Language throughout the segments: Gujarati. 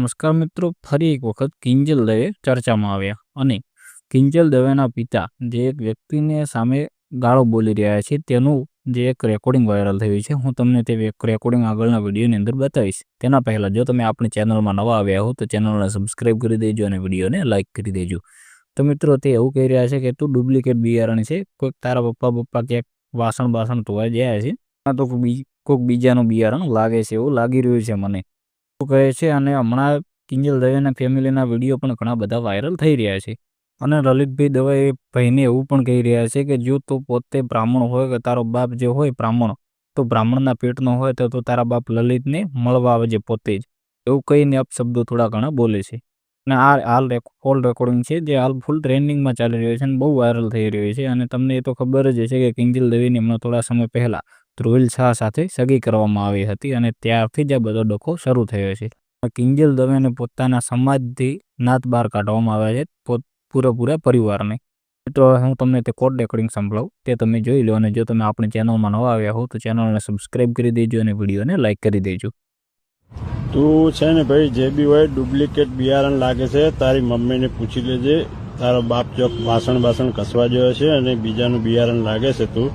નમસ્કાર મિત્રો, ફરી એક વખત કિંજલ દવે ચર્ચામાં આવ્યા અને કિંજલ દવેના પિતા જે એક વ્યક્તિને સામે ગાળો બોલી રહ્યા છે તેનું જે એક રેકોર્ડિંગ વાયરલ થયું છે, હું તમને તે રેકોર્ડિંગ આગળના વિડીયોની અંદર બતાવીશ. તેના પહેલાં જો તમે આપણી ચેનલમાં નવા આવ્યા હો તો ચેનલને સબસ્ક્રાઈબ કરી દેજો અને વિડીયોને લાઇક કરી દેજો. તો મિત્રો તે એવું કહી રહ્યા છે કે તું ડુપ્લિકેટ બિયારણ છે, કોઈક તારા પપ્પા પપ્પા ક્યાંક વાસણ બાસણ ધોવા ગયા છે, તો કોઈ કોઈક બીજાનું બિયારણ લાગે છે એવું લાગી રહ્યું છે મને. કહે છે અને હમણાં કિંજલ દવેના ફેમિલીના વીડિયો પણ ઘણા બધા વાયરલ થઈ રહ્યા છે. અને લલિતભાઈ દવે ભાઈને એવું પણ કહી રહ્યા છે કે જો તું પોતે બ્રાહ્મણ હોય કે તારો બાપ જે હોય બ્રાહ્મણ, તો બ્રાહ્મણના પેટનો હોય તો તું તારા બાપ લલિતને મળવા આવે છે પોતે જ. એવું કહીને અપશબ્દો થોડા ઘણા બોલે છે. અને આ હાલ કોલ રેકોર્ડિંગ છે જે હાલ ફૂલ ટ્રેન્ડિંગમાં ચાલી રહ્યો છે અને બહુ વાયરલ થઈ રહ્યો છે અને તમને એ તો ખબર જ હશે કે કિંજલ દવેની હમણાં થોડા સમય પહેલાં ધ્રુવિલ શાહ સાથે સગી કરવામાં આવી હતી અને ત્યારથી જ આ બધો ડખો શરૂ થયો છે. કિંજલ દવેને પોતાના સમાજથી નાત બહાર કાઢવામાં આવ્યા છે પૂરેપૂરા પરિવારને. તો હું તમને તે કોડ રેકોર્ડિંગ સંભળાવું, તે તમે જોઈ લો અને જો તમે આપણી ચેનલમાં નવા આવ્યા હો તો ચેનલને સબસ્ક્રાઈબ કરી દેજો અને વિડીયોને લાઇક કરી દેજો. તું છે ને ભાઈ, જે બી હોય, ડુપ્લિકેટ બિયારણ લાગે છે, તારી મમ્મીને પૂછી લેજે. તારો બાપ ચોક વાસણ બાસણ કસવા જેવો છે અને બીજાનું બિયારણ લાગે છે તું.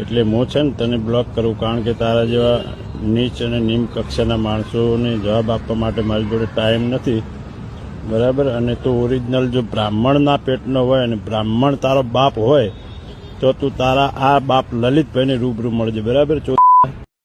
એટલે હું છે ને, તને બ્લોક કરું, કારણ કે તારા જેવા નીચ અને નિમ કક્ષાના માણસોને જવાબ આપવા માટે મારી જોડે ટાઈમ નથી. બરાબર? અને તું ઓરિજિનલ જો બ્રાહ્મણના પેટનો હોય અને બ્રાહ્મણ તારો બાપ હોય, તો તું તારા આ બાપ લલિતભાઈને રૂબરૂ મળજે. બરાબર?